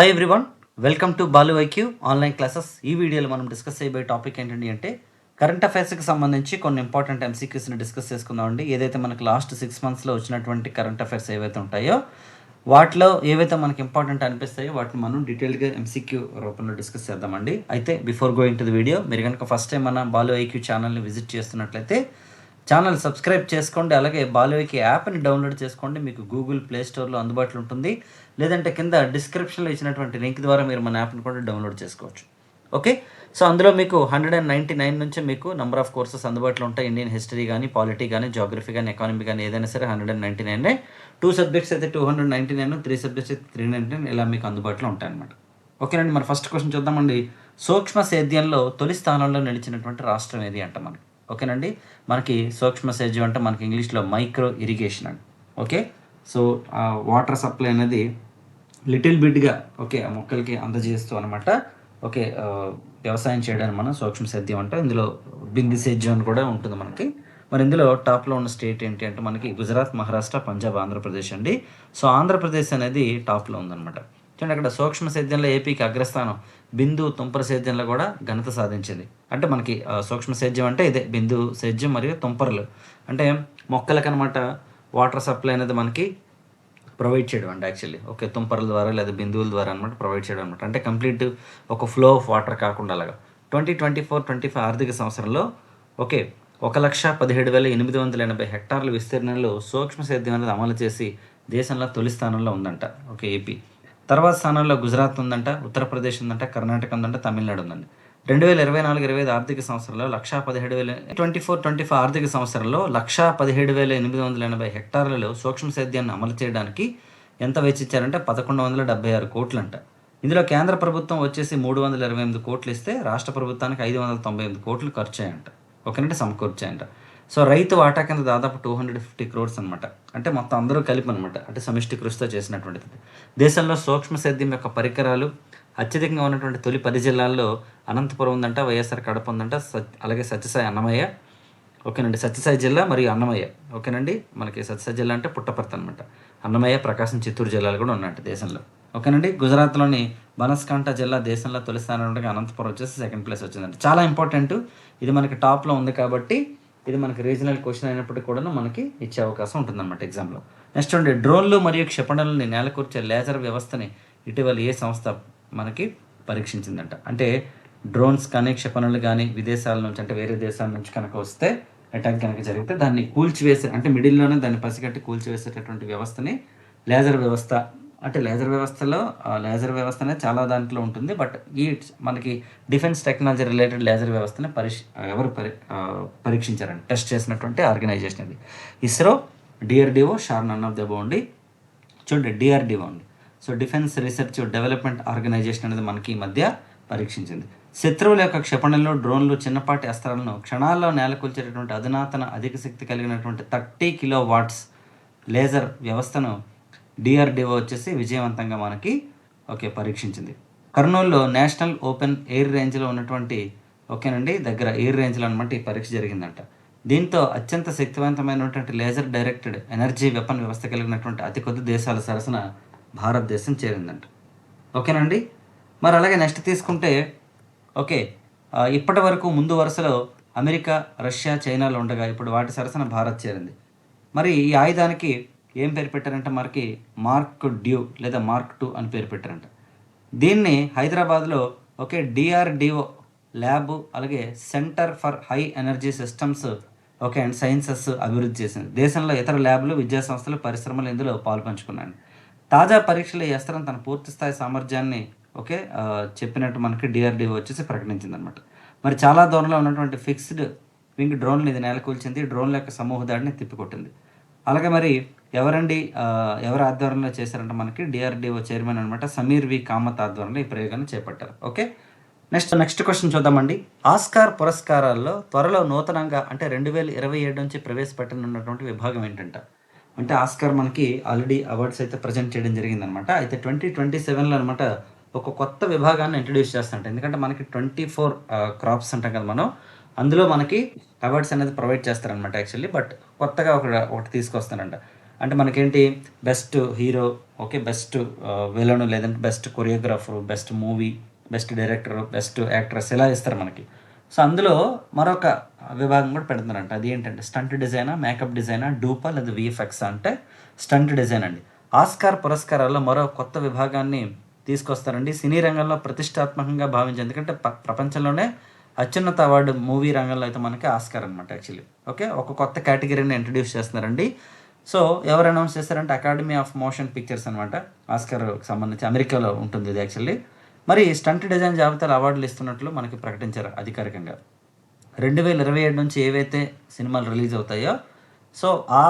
Hi everyone welcome to Balu IQ online classes ఈ వీడియోలో మనం డిస్కస్ చేయబోయే టాపిక్ ఏంటండి అంటే కరెంట్ అఫైర్స్కి సంబంధించి కొన్ని ఇంపార్టెంట్ ఎంసీక్యూస్ని డిస్కస్ చేసుకుందామండి ఏదైతే మనకి లాస్ట్ సిక్స్ మంత్స్లో వచ్చినటువంటి కరెంట్ అఫైర్స్ ఏవైతే ఉంటాయో వాటిలో ఏవైతే మనకి ఇంపార్టెంట్ అనిపిస్తాయో వాటిని మనం డీటెయిల్గా ఎంసీక్యూ రూపంలో డిస్కస్ చేద్దామండి అయితే before going to the video మీరు కనుక ఫస్ట్ టైం మన బాలు ఐక్యూ ఛానల్ని విజిట్ చేస్తున్నట్లయితే ఛానల్ సబ్స్క్రైబ్ చేసుకోండి అలాగే బాలుకి యాప్ని డౌన్లోడ్ చేసుకోండి. మీకు గూగుల్ ప్లే స్టోర్లో అందుబాటులో ఉంటుంది. లేదంటే కింద డిస్క్రిప్షన్లో ఇచ్చినటువంటి లింక్ ద్వారా మీరు మన యాప్ని కూడా డౌన్లోడ్ చేసుకోవచ్చు. ఓకే? సో అందులో మీకు హండ్రెడ్ అండ్ నైంటీ నైన్ నుంచి మీకు నెంబర్ ఆఫ్ కోర్సెస్ అందుబాటులో ఉంటాయి. ఇండియన్ హిస్టరీ కానీ పాలిటీ కానీ జాగ్రఫీ కానీ ఎకానమీ కానీ ఏదైనా సరే hundred and ninety nine. Two subjects అయితే two hundred ninety nine three subjects అయితే త్రీ నైంటీ నైన్. ఇలా మీకు అందుబాటులో ఉంటాయి అనమాట ఓకేనండి మరి ఫస్ట్ క్వశ్చన్ చూద్దామండి. సూక్ష్మ సేద్యంలో తొలి స్థానంలో నిలిచినటువంటి రాష్ట్రం ఏది అంట మనకి? ఓకేనండి? మనకి సూక్ష్మ సేద్యం అంటే మనకి ఇంగ్లీష్లో మైక్రో ఇరిగేషన్ అండి. ఓకే? సో ఆ వాటర్ సప్లై అనేది లిటిల్ బిట్గా ఓకే ఆ మొక్కలకి అందజేస్తూ అనమాట ఓకే వ్యవసాయం చేయడానికి మనం సూక్ష్మ సేద్యం అంటే ఇందులో బింది సేద్యం అని కూడా ఉంటుంది మనకి. మరి ఇందులో టాప్లో ఉన్న స్టేట్ ఏంటి అంటే మనకి గుజరాత్ మహారాష్ట్ర పంజాబ్ ఆంధ్రప్రదేశ్ అండి. సో ఆంధ్రప్రదేశ్ అనేది టాప్లో ఉందన్నమాట. చూడండి అక్కడ సూక్ష్మ సేద్యంలో ఏపీకి అగ్రస్థానం బిందు తుంపర సేద్యంలో కూడా ఘనత సాధించింది. అంటే మనకి సూక్ష్మ సేద్యం అంటే ఇదే బిందు సేద్యం మరియు తుంపరలు. అంటే మొక్కలకనమాట వాటర్ సప్లై అనేది మనకి ప్రొవైడ్ చేయడం అండి యాక్చువల్లీ ఓకే తుంపర్ల ద్వారా లేదా బిందువుల ద్వారా అనమాట ప్రొవైడ్ చేయడం అనమాట అంటే కంప్లీట్ ఒక ఫ్లో ఆఫ్ వాటర్ కాకుండా అలాగా. Twenty twenty four twenty five ఆర్థిక సంవత్సరంలో ఓకే ఒక లక్ష పదిహేడు వేల ఎనిమిది వందల ఎనభై హెక్టార్ల విస్తీర్ణంలో సూక్ష్మ సేద్యం అనేది అమలు చేసి దేశంలో తొలి స్థానంలో ఉందంట. Okay AP. తర్వాత స్థానంలో గుజరాత్ ఉందంట ఉత్తరప్రదేశ్ ఉందంట కర్ణాటక ఉందంట తమిళనాడు ఉందండి రెండు వేల ఇరవై నాలుగు ఇరవై ఐదు ఆర్థిక సంవత్సరంలో లక్షా పదిహేడు వేల ట్వంటీ ఫోర్ ట్వంటీ ఫైవ్ ఆర్థిక సంవత్సరంలో లక్షా పదిహేడు వేల ఎనిమిది వందల ఎనభై హెక్టార్లలో సూక్ష్మ సేద్యాన్ని అమలు చేయడానికి ఎంత వెచ్చించారంటే పదకొండు వందల డెబ్బై ఆరు కోట్లంట. ఇందులో కేంద్ర ప్రభుత్వం వచ్చేసి మూడు వందల ఇరవై ఎనిమిది కోట్లు ఇస్తే రాష్ట్ర ప్రభుత్వానికి ఐదు వందల తొంభై ఎనిమిది కోట్లు ఖర్చు అయ్యంట. ఒకనంటే సమకూర్చాయంట సో రైతు వాటా కింద దాదాపు టూ హండ్రెడ్ ఫిఫ్టీ క్రోర్స్ అనమాట అంటే మొత్తం అందరూ కలిపి అనమాట అంటే సమిష్టి కృషితో చేసినటువంటిది. దేశంలో సూక్ష్మ సేద్యం యొక్క పరికరాలు అత్యధికంగా ఉన్నటువంటి తొలి పది జిల్లాల్లో అనంతపురం ఉందంట వైఎస్ఆర్ కడప ఉందంట సత్- అలాగే సత్యసాయి అన్నమయ్య. ఓకేనండి సత్యసాయి జిల్లా మరియు అన్నమయ్య. ఓకేనండి మనకి సత్యసాయి జిల్లా అంటే పుట్టపర్తి అనమాట అన్నమయ్య ప్రకాశం చిత్తూరు జిల్లాలు కూడా ఉన్నాయంట దేశంలో. ఓకేనండి గుజరాత్లోని బనస్కాంట జిల్లా దేశంలో తొలి స్థానంలో ఉండగా అనంతపురం వచ్చేసి సెకండ్ ప్లేస్ వచ్చిందండి చాలా ఇంపార్టెంట్. ఇది మనకి టాప్లో ఉంది కాబట్టి ఇది మనకి రీజనల్ క్వశ్చన్ అయినప్పటికీ కూడా మనకి ఇచ్చే అవకాశం ఉంటుందన్నమాట ఎగ్జామ్లో నెక్స్ట్ ఉండే డ్రోన్లు మరియు క్షిపణులని నేలకూర్చే లేజర్ వ్యవస్థని ఇటీవల ఏ సంస్థ మనకి పరీక్షించిందంట. అంటే డ్రోన్స్ కానీ క్షిపణులు కానీ విదేశాల నుంచి అంటే వేరే దేశాల నుంచి కనుక వస్తే అటాక్ కనుక జరిగితే దాన్ని కూల్చివేసే అంటే మిడిల్లోనే దాన్ని పసిగట్టి కూల్చివేసేటటువంటి వ్యవస్థని లేజర్ వ్యవస్థ అంటే లేజర్ వ్యవస్థలో లేజర్ వ్యవస్థ అనేది చాలా దాంట్లో ఉంటుంది. బట్ ఈ మనకి డిఫెన్స్ టెక్నాలజీ రిలేటెడ్ లేజర్ వ్యవస్థని పరిష్ ఎవరు పరి ఆ, పరీక్షించారండి? టెస్ట్ చేసినటువంటి ఆర్గనైజేషన్ ఇది ISRO DRDO SHAR none of the బోండి. చూడండి డిఆర్డిఓ అండి. So defence research development organisation అనేది మనకి ఈ మధ్య పరీక్షించింది. శత్రువుల యొక్క క్షిపణిలో డ్రోన్లు చిన్నపాటి అస్త్రాలను క్షణాల్లో నేలకొల్చేటటువంటి అధునాతన అధిక శక్తి కలిగినటువంటి థర్టీ కిలో వాట్స్ లేజర్ వ్యవస్థను డిఆర్డిఓ వచ్చేసి విజయవంతంగా మనకి ఓకే పరీక్షించింది. కర్నూలులో నేషనల్ ఓపెన్ ఎయిర్ రేంజ్లో ఉన్నటువంటి ఓకేనండి దగ్గర ఎయిర్ రేంజ్లో అనమాట ఈ పరీక్ష జరిగిందంట. దీంతో అత్యంత శక్తివంతమైనటువంటి లేజర్ డైరెక్టెడ్ ఎనర్జీ వెపన్ వ్యవస్థ కలిగినటువంటి అతి కొద్ది దేశాల సరసన భారతదేశం చేరిందంట. ఓకేనండి? మరి అలాగే నెక్స్ట్ తీసుకుంటే ఓకే ఇప్పటి వరకు ముందు వరుసలో అమెరికా రష్యా చైనాలు ఉండగా ఇప్పుడు వాటి సరసన భారత్ చేరింది. మరి ఈ ఆయుధానికి ఏం పేరు పెట్టారంటే మనకి మార్క్ డ్యూ లేదా మార్క్ టూ అని పేరు పెట్టారంట. దీన్ని హైదరాబాద్లో ఓకే డిఆర్డిఓ ల్యాబ్ అలాగే centre for high energy systems okay and sciences అభివృద్ధి చేసింది. దేశంలో ఇతర ల్యాబ్లు విద్యా సంస్థలు పరిశ్రమలు ఇందులో పాల్పంచుకున్నాయి తాజా పరీక్షలు ఈ తన పూర్తి స్థాయి సామర్థ్యాన్ని ఓకే చెప్పినట్టు మనకి డిఆర్డిఓ వచ్చేసి ప్రకటించింది అనమాట మరి చాలా దూరంలో ఉన్నటువంటి ఫిక్స్డ్ వింగ్ డ్రోన్లు ఇది నెలకొల్చింది. డ్రోన్ల యొక్క సమూహ దాడిని తిప్పికొట్టింది. అలాగే మరి ఎవరండి? ఎవరు ఎవరి ఆధ్వర్యంలో చేశారంటే మనకి? డిఆర్డిఓ చైర్మన్ అనమాట సమీర్ వి కామత్ ఆధ్వర్యంలో ఈ ప్రయోగాన్ని చేపట్టారు. ఓకే? నెక్స్ట్ నెక్స్ట్ క్వశ్చన్ చూద్దామండి. ఆస్కార్ పురస్కారాల్లో త్వరలో నూతనంగా అంటే రెండు వేల ఇరవై ఏడు నుంచి ప్రవేశపెట్టనున్నటువంటి విభాగం ఏంటంట? అంటే ఆస్కార్ మనకి ఆల్రెడీ అవార్డ్స్ అయితే ప్రజెంట్ చేయడం జరిగిందనమాట అయితే ట్వంటీ ట్వంటీ సెవెన్లో అనమాట ఒక కొత్త విభాగాన్ని ఇంట్రడ్యూస్ చేస్తుంట ఎందుకంటే మనకి ట్వంటీ ఫోర్ క్రాప్స్ అంటాం కదా మనం. అందులో మనకి అవార్డ్స్ అనేది ప్రొవైడ్ చేస్తారనమాట యాక్చువల్లీ. బట్ కొత్తగా ఒక ఒకటి తీసుకొస్తారంట. అంటే మనకేంటి best hero okay best villain లేదంటే best choreographer best movie best director best actress ఇలా ఇస్తారు మనకి. సో అందులో మరొక విభాగం కూడా పెడుతున్నారంట. అది ఏంటంటే స్టంట్ డిజైనా మేకప్ డిజైనా డూపా లేదా విఎఫ్ఎక్స్ అంటే స్టంట్ డిజైన్ అండి. ఆస్కార్ పురస్కారాల్లో మరో కొత్త విభాగాన్ని తీసుకొస్తారండి. సినీ రంగంలో ప్రతిష్టాత్మకంగా భావించి ఎందుకంటే ప- ప్రపంచంలోనే అత్యున్నత అవార్డు మూవీ రంగంలో అయితే మనకి ఆస్కార్ అనమాట యాక్చువల్లీ ఓకే ఒక కొత్త కేటగిరీని ఇంట్రడ్యూస్ చేస్తున్నారండి. సో ఎవరు అనౌన్స్ చేస్తారంటే అకాడమీ ఆఫ్ మోషన్ పిక్చర్స్ అనమాట ఆస్కార్ సంబంధించి అమెరికాలో ఉంటుంది ఇది యాక్చువల్లీ. మరి స్టంట్ డిజైన్ జాబితాలో అవార్డులు ఇస్తున్నట్లు మనకి ప్రకటించారు అధికారికంగా. రెండు వేల ఇరవై ఏడు నుంచి ఏవైతే సినిమాలు రిలీజ్ అవుతాయో సో ఆ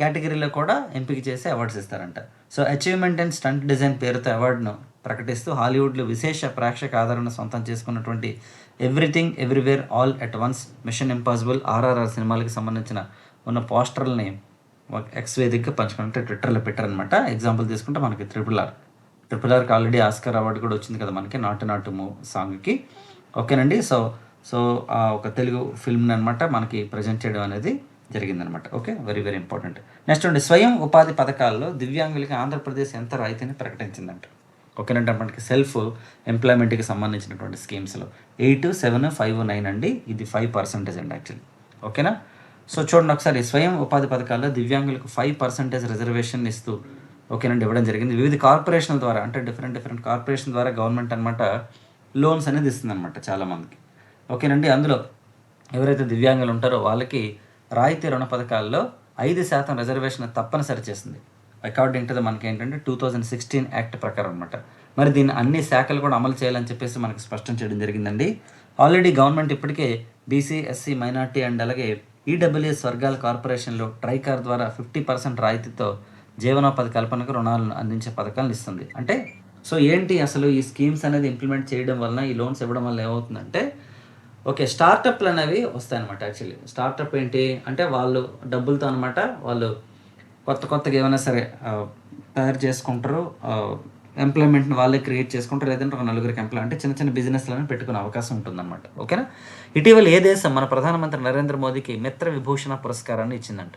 కేటగిరీలో కూడా ఎంపిక చేసి అవార్డ్స్ ఇస్తారంట. So achievement and stunt design పేరుతో అవార్డును ప్రకటిస్తూ హాలీవుడ్లో విశేష ప్రేక్షక ఆదరణ సొంతం చేసుకున్నటువంటి everything everywhere all at once mission impossible RRR సినిమాలకు సంబంధించిన ఉన్న పోస్టర్లని ఎక్స్ వేదికగా పంచుకుంటే ట్విట్టర్లో పెట్టారనమాట ఎగ్జాంపుల్ తీసుకుంటే మనకి త్రిపుల్ ఆర్ ట్రిపుల్ ఆర్కి ఆల్రెడీ ఆస్కార్ అవార్డు కూడా వచ్చింది కదా మనకి నాటు నాటు మూ సాంగ్కి ఓకేనండి? సో సో ఆ ఒక తెలుగు ఫిల్మ్ని అనమాట మనకి ప్రజెంట్ చేయడం అనేది జరిగిందనమాట okay? Very very important next ఉండి స్వయం ఉపాధి పథకాల్లో దివ్యాంగులకి ఆంధ్రప్రదేశ్ ఎంత రాయితీని ప్రకటించిందంట. ఓకేనంటే మనకి సెల్ఫ్ ఎంప్లాయ్మెంట్కి సంబంధించినటువంటి స్కీమ్స్లో ఎయిట్ సెవెన్ ఫైవ్ నైన్ అండి. ఇది ఫైవ్ పర్సెంటేజ్ అండి యాక్చువల్లీ ఓకేనా? సో చూడండి ఒకసారి స్వయం ఉపాధి పథకాల్లో దివ్యాంగులకు ఫైవ్ పర్సెంటేజ్ రిజర్వేషన్ ఇస్తూ ఓకేనండి ఇవ్వడం జరిగింది. వివిధ కార్పొరేషన్ల ద్వారా అంటే డిఫరెంట్ డిఫరెంట్ కార్పొరేషన్ ద్వారా గవర్నమెంట్ అనమాట లోన్స్ అనేది ఇస్తుంది అనమాట చాలామందికి. ఓకేనండి అందులో ఎవరైతే దివ్యాంగులు ఉంటారో వాళ్ళకి రాయితీ రుణ పథకాల్లో ఐదు శాతం రిజర్వేషన్ తప్పనిసరి చేసింది అకార్డింగ్ టు ద మనకి ఏంటంటే టూ థౌజండ్ సిక్స్టీన్ యాక్ట్ ప్రకారం అనమాట మరి దీన్ని అన్ని శాఖలు కూడా అమలు చేయాలని చెప్పేసి మనకి స్పష్టం చేయడం జరిగిందండి. ఆల్రెడీ గవర్నమెంట్ ఇప్పటికే బీసీ ఎస్సీ మైనార్టీ అండ్ అలాగే ఈడబ్ల్యూఎస్ వర్గాల కార్పొరేషన్లో ట్రైకార్ ద్వారా ఫిఫ్టీ పర్సెంట్ రాయితీతో జీవనోపాధి కల్పనకు రుణాలను అందించే పథకాలను ఇస్తుంది. అంటే సో ఏంటి అసలు ఈ స్కీమ్స్ అనేది ఇంప్లిమెంట్ చేయడం వలన ఈ లోన్స్ ఇవ్వడం వల్ల ఏమవుతుందంటే ఓకే స్టార్టప్లు అనేవి వస్తాయన్నమాట యాక్చువల్లీ. స్టార్టప్ ఏంటి అంటే వాళ్ళు డబ్బులతో అనమాట వాళ్ళు కొత్త కొత్తగా ఏమైనా సరే తయారు చేసుకుంటారు ఎంప్లాయ్మెంట్ని వాళ్ళే క్రియేట్ చేసుకుంటారు లేదంటే ఒక నలుగురికి ఎంప్లాయ్ అంటే చిన్న చిన్న బిజినెస్లను పెట్టుకునే అవకాశం ఉంటుందన్నమాట. ఓకేనా ఇటీవల ఏ దేశం మన ప్రధానమంత్రి నరేంద్ర మోదీకి మిత్ర విభూషణ పురస్కారాన్ని ఇచ్చిందంట?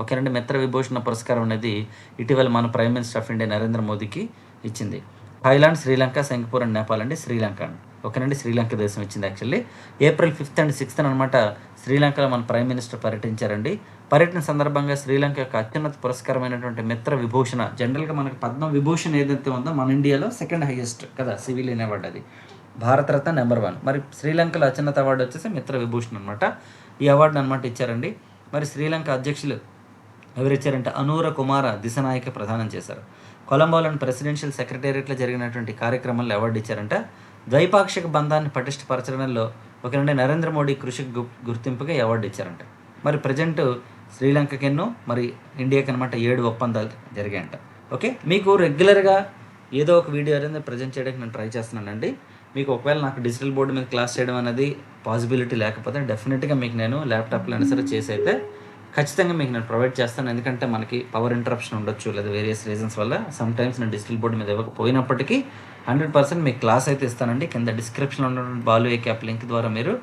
ఓకేనండి మిత్ర విభూషణ పురస్కారం అనేది ఇటీవల మన prime minister of India Narendra మోదీకి ఇచ్చింది. Thailand Sri Lanka Singapore and Nepal అండి శ్రీలంక అండి. ఓకేనండి శ్రీలంక దేశం ఇచ్చింది actually. April fifth and sixth అనమాట శ్రీలంకలో మన ప్రైమ్ మినిస్టర్ పర్యటించారండి. పర్యటన సందర్భంగా శ్రీలంక యొక్క అత్యున్నత పురస్కారమైనటువంటి మిత్ర విభూషణ జనరల్గా మనకి పద్మ విభూషణ ఏదైతే ఉందో మన ఇండియాలో సెకండ్ హైయెస్ట్ కదా సివిలియన్ అవార్డు అది. Bharat Ratna number one. మరి శ్రీలంకలో అత్యున్నత అవార్డు వచ్చేసి మిత్ర విభూషణ్ అనమాట ఈ అవార్డుని అనమాట ఇచ్చారండి. మరి శ్రీలంక అధ్యక్షులు ఎవరిచ్చారంటే అనూర కుమార దిశనాయక ప్రదానం చేశారు. కొలంబోలోని ప్రెసిడెన్షియల్ సెక్రటేరియట్లో జరిగినటువంటి కార్యక్రమంలో అవార్డు ఇచ్చారంట ద్వైపాక్షిక బంధాన్ని పటిష్టపరచడంలో ఒక నుండి నరేంద్ర మోడీ కృషికి గు గుర్తింపుగా అవార్డు ఇచ్చారంట. మరి ప్రజెంట్ శ్రీలంకకెన్నో మరి ఇండియాకి అనమాట ఏడు ఒప్పందాలు జరిగాయంట. ఓకే? మీకు రెగ్యులర్గా ఏదో ఒక వీడియో అనేది ప్రజెంట్ చేయడానికి నేను ట్రై చేస్తున్నానండి. మీకు ఒకవేళ నాకు డిజిటల్ బోర్డు మీద క్లాస్ చేయడం అనేది పాసిబిలిటీ లేకపోతే డెఫినెట్గా మీకు నేను ల్యాప్టాప్లో అయినా సరే చేసి అయితే ఖచ్చితంగా మీకు నేను ప్రొవైడ్ చేస్తాను. ఎందుకంటే మనకి పవర్ ఇంటరప్షన్ ఉండొచ్చు లేదా వేరియస్ రీజన్స్ వల్ల సమ్ టైమ్స్ నేను డిజిటల్ బోర్డు మీద ఇవ్వకపోయినప్పటికీ హండ్రెడ్ పర్సెంట్ మీకు క్లాస్ అయితే ఇస్తానండి. కింద డిస్క్రిప్షన్లో ఉన్న బాలు ఏక్ యాప్ లింక్ ద్వారా మీరు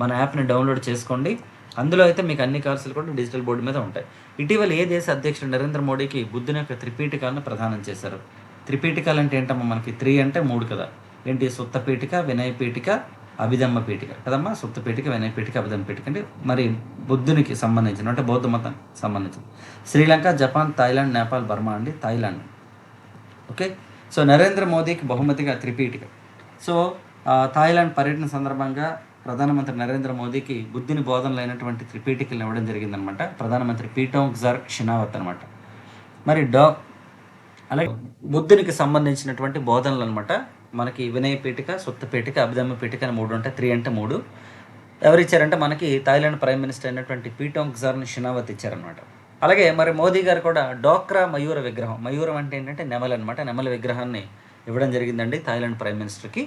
మన యాప్ని డౌన్లోడ్ చేసుకోండి. అందులో అయితే మీకు అన్ని కార్సులు కూడా డిజిటల్ బోర్డు మీద ఉంటాయి. ఇటీవల ఏ దేశ అధ్యక్షుడు నరేంద్ర మోడీకి బుద్ధుని యొక్క త్రిపీఠికాలను ప్రదానం చేశారు? త్రిపీఠికలు అంటే ఏంటమ్మా? మనకి త్రీ అంటే మూడు కదా. ఏంటి? సుత్త పీఠిక వినయ పీఠిక అభిధమ్మ పీఠిక. కదమ్మా? సుప్త పీఠిక వినయ పీఠిక అభిధమ్మ పీఠిక అంటే మరి బుద్ధునికి సంబంధించిన అంటే బౌద్ధ మతానికి సంబంధించిన. Sri Lanka Japan Thailand Nepal Burma అండి థాయిలాండ్. ఓకే? సో నరేంద్ర మోదీకి బహుమతిగా త్రిపీఠిక. సో థాయిలాండ్ పర్యటన సందర్భంగా ప్రధానమంత్రి నరేంద్ర మోదీకి బుద్ధిని బోధనలు అయినటువంటి త్రిపీఠికలు ఇవ్వడం జరిగిందనమాట. ప్రధానమంత్రి పీటోంగ్ జర్ షినావత్ అనమాట. మరి డా అలాగే బుద్ధునికి సంబంధించినటువంటి బోధనలు అనమాట. మనకి వినయ పీఠిక సొత్త పీఠిక అభిధమ్మ పీఠిక అని మూడు ఉంటాయి. త్రీ అంటే మూడు. ఎవరు ఇచ్చారంటే మనకి థాయిలాండ్ ప్రైమ్ మినిస్టర్ అయినటువంటి పీటోంగ్ జర్ని షినావత్ ఇచ్చారనమాట అలాగే మరి మోదీ గారు కూడా డోక్రా మయూర విగ్రహం. మయూరం అంటే ఏంటంటే నెమలి అనమాట నెమల విగ్రహాన్ని ఇవ్వడం జరిగిందండి థాయిలాండ్ ప్రైమ్ మినిస్టర్కి.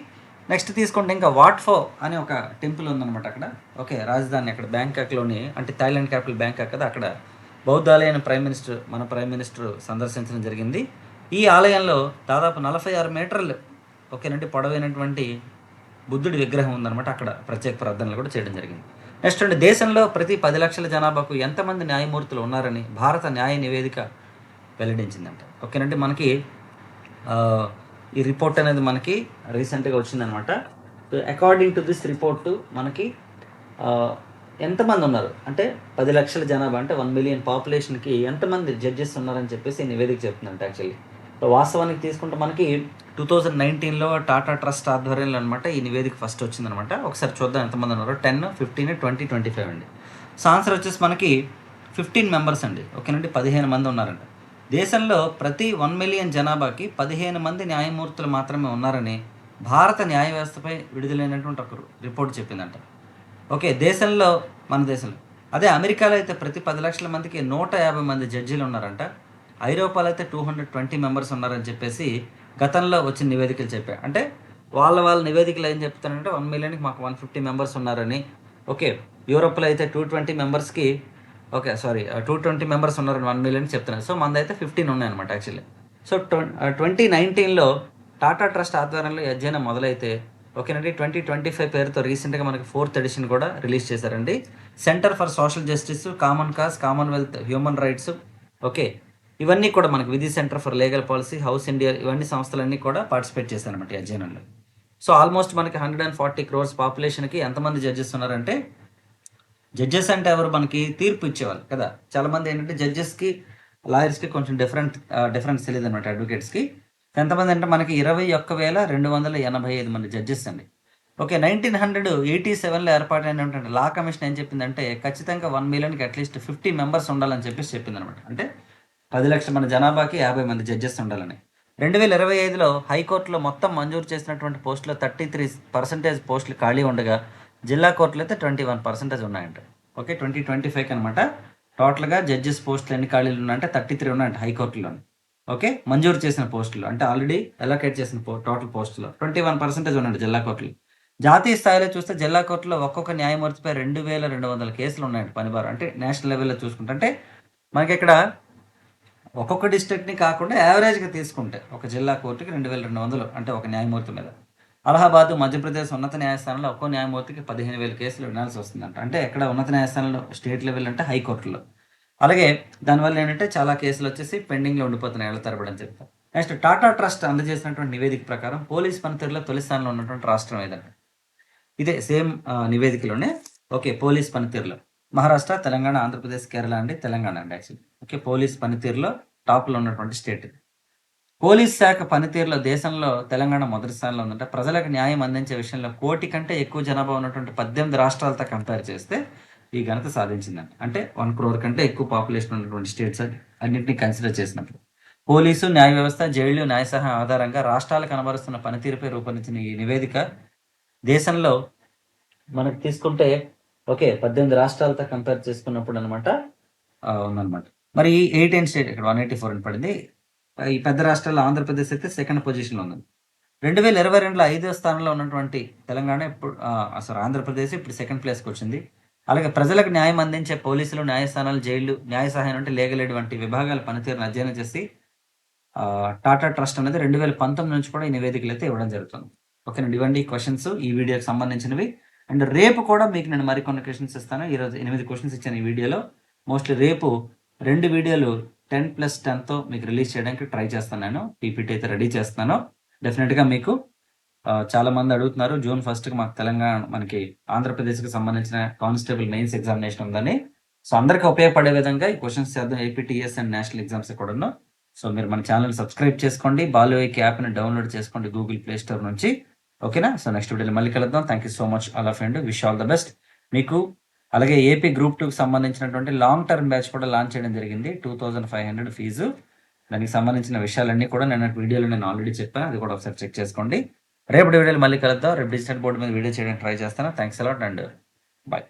నెక్స్ట్ తీసుకుంటే ఇంకా వాట్ఫో అనే ఒక టెంపుల్ ఉందన్నమాట అక్కడ. ఓకే రాజధాని అక్కడ బ్యాంకాక్లోని అంటే థాయిలాండ్ క్యాపిటల్ బ్యాంకాక్ కదా అక్కడ బౌద్ధాలయాన్ని ప్రైమ్ మినిస్టర్ మన ప్రైమ్ మినిస్టర్ సందర్శించడం జరిగింది. ఈ ఆలయంలో దాదాపు నలభై ఆరు మీటర్లు ఓకేనండి పొడవైనటువంటి బుద్ధుడి విగ్రహం ఉందన్నమాట అక్కడ ప్రత్యేక ప్రార్థనలు కూడా చేయడం జరిగింది. నెక్స్ట్ అండి దేశంలో ప్రతి పది లక్షల జనాభాకు ఎంతమంది న్యాయమూర్తులు ఉన్నారని భారత న్యాయ నివేదిక వెల్లడించిందంట. ఓకేనంటే మనకి ఈ రిపోర్ట్ అనేది మనకి రీసెంట్గా వచ్చిందనమాట అకార్డింగ్ టు దిస్ రిపోర్ట్ మనకి ఎంతమంది ఉన్నారు? అంటే పది లక్షల జనాభా అంటే వన్ మిలియన్ పాపులేషన్కి ఎంతమంది జడ్జెస్ ఉన్నారని చెప్పేసి నివేదిక చెప్తుందంట యాక్చువల్లీ వాస్తవానికి తీసుకుంటే మనకి టూ థౌజండ్ నైన్టీన్లో టాటా ట్రస్ట్ ఆధ్వర్యంలో అనమాట ఈ నివేదిక ఫస్ట్ వచ్చిందనమాట ఒకసారి చూద్దాం ఎంతమంది ఉన్నారు. Ten fifteen twenty twenty five అండి. సో ఆన్సర్ వచ్చేసి మనకి ఫిఫ్టీన్ మెంబర్స్ అండి. ఓకేనండి? పదిహేను మంది ఉన్నారంట. దేశంలో ప్రతి వన్ మిలియన్ జనాభాకి పదిహేను మంది న్యాయమూర్తులు మాత్రమే ఉన్నారని భారత న్యాయ వ్యవస్థపై విడుదలైనటువంటి ఒక రిపోర్ట్ చెప్పిందంట. ఓకే దేశంలో మన దేశంలో. అదే అమెరికాలో అయితే ప్రతి పది లక్షల మందికి నూట యాభై మంది జడ్జీలు ఉన్నారంట. ఐరోపాలో అయితే టూ హండ్రెడ్ ట్వంటీ మెంబర్స్ ఉన్నారని చెప్పేసి గతంలో వచ్చిన నివేదికలు చెప్పాయి అంటే వాళ్ళ వాళ్ళ నివేదికలు ఏం చెప్తానంటే వన్ మిలియన్కి మాకు వన్ ఫిఫ్టీ మెంబర్స్ ఉన్నారని. ఓకే యూరోప్లో అయితే టూ ట్వంటీ మెంబర్స్కి okay sorry two twenty members ఉన్నారని వన్ మిలియన్ చెప్తున్నారు. సో మనది అయితే ఫిఫ్టీన్ ఉన్నాయన్నమాట యాక్చువల్లీ. సో ట్వంటీ నైన్టీన్లో టాటా ట్రస్ట్ ఆధ్వర్యంలో ఈ అధ్యయనం మొదలైతే ఓకేనండి ట్వంటీ ట్వంటీ ఫైవ్ పేరుతో రీసెంట్గా మనకి ఫోర్త్ ఎడిషన్ కూడా రిలీజ్ చేశారండి. Centre for social justice common cause commonwealth human rights okay ఇవన్నీ కూడా మనకి Vidhi centre for legal policy house India ఇవన్నీ సంస్థలన్నీ కూడా పార్టిసిపేట్ చేశారన్నమాట ఈ అధ్యయనంలో సో ఆల్మోస్ట్ మనకి హండ్రెడ్ అండ్ ఫార్టీ క్రోర్స్ పాపులేషన్కి ఎంతమంది జడ్జెస్ ఉన్నారంటే జడ్జెస్ అంటే ఎవరు మనకి తీర్పు ఇచ్చేవాళ్ళు కదా. చాలామంది ఏంటంటే జడ్జెస్కి లాయర్స్కి కొంచెం డిఫరెంట్ డిఫరెన్స్ తెలియదు అనమాట అడ్వకేట్స్కి. ఎంతమంది అంటే మనకి ఇరవై ఒక్క వేల రెండు వందల ఎనభై ఐదు మంది జడ్జెస్ అండి. ఓకే నైన్టీన్ హండ్రెడ్ ఎయిటీ సెవెన్లో ఏర్పాటైనటువంటి లా కమిషన్ ఏం చెప్పిందంటే ఖచ్చితంగా వన్ మిలియన్కి అట్లీస్ట్ ఫిఫ్టీ మెంబర్స్ ఉండాలని చెప్పేసి చెప్పింది అనమాట అంటే పది లక్షల మన జనాభాకి యాభై మంది జడ్జెస్ ఉండాలని. రెండు వేల ఇరవై ఐదులో హైకోర్టులో మొత్తం మంజూరు చేసినటువంటి పోస్టులో థర్టీ త్రీ పర్సెంటేజ్ పోస్టులు ఖాళీ ఉండగా జిల్లా కోర్టులు అయితే ట్వంటీ వన్ పర్సెంటేజ్ ఉన్నాయంట. ఓకే ట్వంటీ ట్వంటీ ఫైవ్ అనమాట టోటల్గా జడ్జెస్ పోస్టులు ఎన్ని ఖాళీలు ఉన్నాయంటే థర్టీ త్రీ ఉన్నాయంట హైకోర్టులోని. ఓకే మంజూరు చేసిన పోస్టులు అంటే ఆల్రెడీ అలొకేట్ చేసిన పో టోటల్ పోస్టులో ట్వంటీ వన్ పర్సెంటేజ్ ఉన్నాయంట జిల్లా కోర్టులు. జాతీయ స్థాయిలో చూస్తే జిల్లా కోర్టులో ఒక్కొక్క న్యాయమూర్తిపై రెండు వేల రెండు వందల కేసులు ఉన్నాయండి పనిభారం. అంటే నేషనల్ లెవెల్లో చూసుకుంటే అంటే మనకి ఇక్కడ ఒక్కొక్క డిస్ట్రిక్ట్ని కాకుండా యావరేజ్గా తీసుకుంటే ఒక జిల్లా కోర్టుకి రెండు వేల రెండు వందలు అంటే ఒక న్యాయమూర్తి మీద. అలహాబాద్ మధ్యప్రదేశ్ ఉన్నత న్యాయస్థానంలో ఒక్కో న్యాయమూర్తికి పదిహేను వేల కేసులు వినాల్సి వస్తుందంట. అంటే ఎక్కడ ఉన్నత న్యాయస్థానంలో స్టేట్ లెవెల్ అంటే హైకోర్టులో అలాగే దానివల్ల ఏంటంటే చాలా కేసులు వచ్చేసి పెండింగ్లో ఉండిపోతున్నాయి ఏళ్ళ తరబడి అని చెప్తారు. నెక్స్ట్ టాటా ట్రస్ట్ అందజేసినటువంటి నివేదిక ప్రకారం పోలీస్ పనితీరులో తొలి స్థానంలో ఉన్నటువంటి రాష్ట్రం ఏదంటే? ఇదే సేమ్ నివేదికలోనే ఓకే పోలీస్ పనితీరులో. మహారాష్ట్ర తెలంగాణ ఆంధ్రప్రదేశ్ కేరళ అండి తెలంగాణ అండి యాక్చువల్లీ ఓకే పోలీస్ పనితీరులో టాప్లో ఉన్నటువంటి స్టేట్ పోలీస్ శాఖ పనితీరులో దేశంలో తెలంగాణ మొదటి స్థానంలో ఉందంటే. ప్రజలకు న్యాయం అందించే విషయంలో కోటి కంటే ఎక్కువ జనాభా ఉన్నటువంటి పద్దెనిమిది రాష్ట్రాలతో కంపేర్ చేస్తే ఈ ఘనత సాధించిందండి అంటే వన్ క్రోర్ కంటే ఎక్కువ పాపులేషన్ ఉన్నటువంటి స్టేట్స్ అన్నింటినీ కన్సిడర్ చేసినప్పుడు. పోలీసు న్యాయ వ్యవస్థ జైళ్ళు న్యాయ సహాయం ఆధారంగా రాష్ట్రాలు కనబరుస్తున్న పనితీరుపై రూపొందించిన ఈ నివేదిక దేశంలో మనకు తీసుకుంటే ఓకే పద్దెనిమిది రాష్ట్రాలతో కంపేర్ చేసుకున్నప్పుడు అనమాట ఉందన్నమాట. మరి ఎయిట్ అండ్ స్టేట్ ఇక్కడ వన్ ఎయిటీ ఫోర్ అని పడింది. ఈ పెద్ద రాష్ట్రాల్లో ఆంధ్రప్రదేశ్ అయితే సెకండ్ పొజిషన్లో ఉంది. రెండు వేల ఇరవై రెండులో ఐదో స్థానంలో ఉన్నటువంటి తెలంగాణ ఇప్పుడు అసలు ఆంధ్రప్రదేశ్ ఇప్పుడు సెకండ్ ప్లేస్కి వచ్చింది. అలాగే ప్రజలకు న్యాయం అందించే పోలీసులు న్యాయస్థానాలు జైళ్ళు న్యాయ సహాయం అంటే లీగల్ ఎయిడ్ వంటి విభాగాల పనితీరును అధ్యయనం చేసి టాటా ట్రస్ట్ అనేది రెండు వేల పంతొమ్మిది నుంచి కూడా ఈ నివేదికలు అయితే ఇవ్వడం జరుగుతుంది. ఓకేనండి ఇవ్వండి క్వశ్చన్స్ ఈ వీడియోకి సంబంధించినవి. అండ్ రేపు కూడా మీకు నేను మరికొన్ని క్వశ్చన్స్ ఇస్తాను. ఈరోజు ఎనిమిది క్వశ్చన్స్ ఇచ్చాను ఈ వీడియోలో. మోస్ట్లీ రేపు రెండు వీడియోలు టెన్ ప్లస్ టెన్తో మీకు రిలీజ్ చేయడానికి ట్రై చేస్తాను నేను. పీపీటీ అయితే రెడీ చేస్తాను డెఫినెట్గా మీకు చాలా మంది అడుగుతున్నారు. జూన్ ఫస్ట్కి మాకు తెలంగాణ మనకి ఆంధ్రప్రదేశ్కి సంబంధించిన కానిస్టేబుల్ మెయిన్స్ ఎగ్జామినేషన్ ఉందని. సో అందరికీ ఉపయోగపడే విధంగా ఈ క్వశ్చన్స్ చేద్దాం. ఏపీటీఎస్ అండ్ నేషనల్ ఎగ్జామ్స్ కూడా సో మీరు మన ఛానల్ సబ్స్క్రైబ్ చేసుకోండి. బాలువైక్ యాప్ని డౌన్లోడ్ చేసుకోండి గూగుల్ ప్లే స్టోర్ నుంచి. ఓకేనా? సో నెక్స్ట్ వీడియోలో మళ్ళీ కలుద్దాం. Thank you so much all of and wish all the best మీకు అలాగే ఏపీ గ్రూప్ టూకి సంబంధించినటువంటి లాంగ్ టర్మ్ బ్యాచ్ కూడా లాంచ్ చేయడం జరిగింది. Two thousand five hundred fee దానికి సంబంధించిన విషయాలన్నీ కూడా నేను వీడియోలో నేను ఆల్రెడీ చెప్పాను అది కూడా ఒకసారి చెక్ చేసుకోండి. రేపటి వీడియోలు మళ్ళీ కలుద్దాం. రేపు డిజిటల్ బోర్డు మీద వీడియో చేయడానికి ట్రై చేస్తాను. Thanks a lot and bye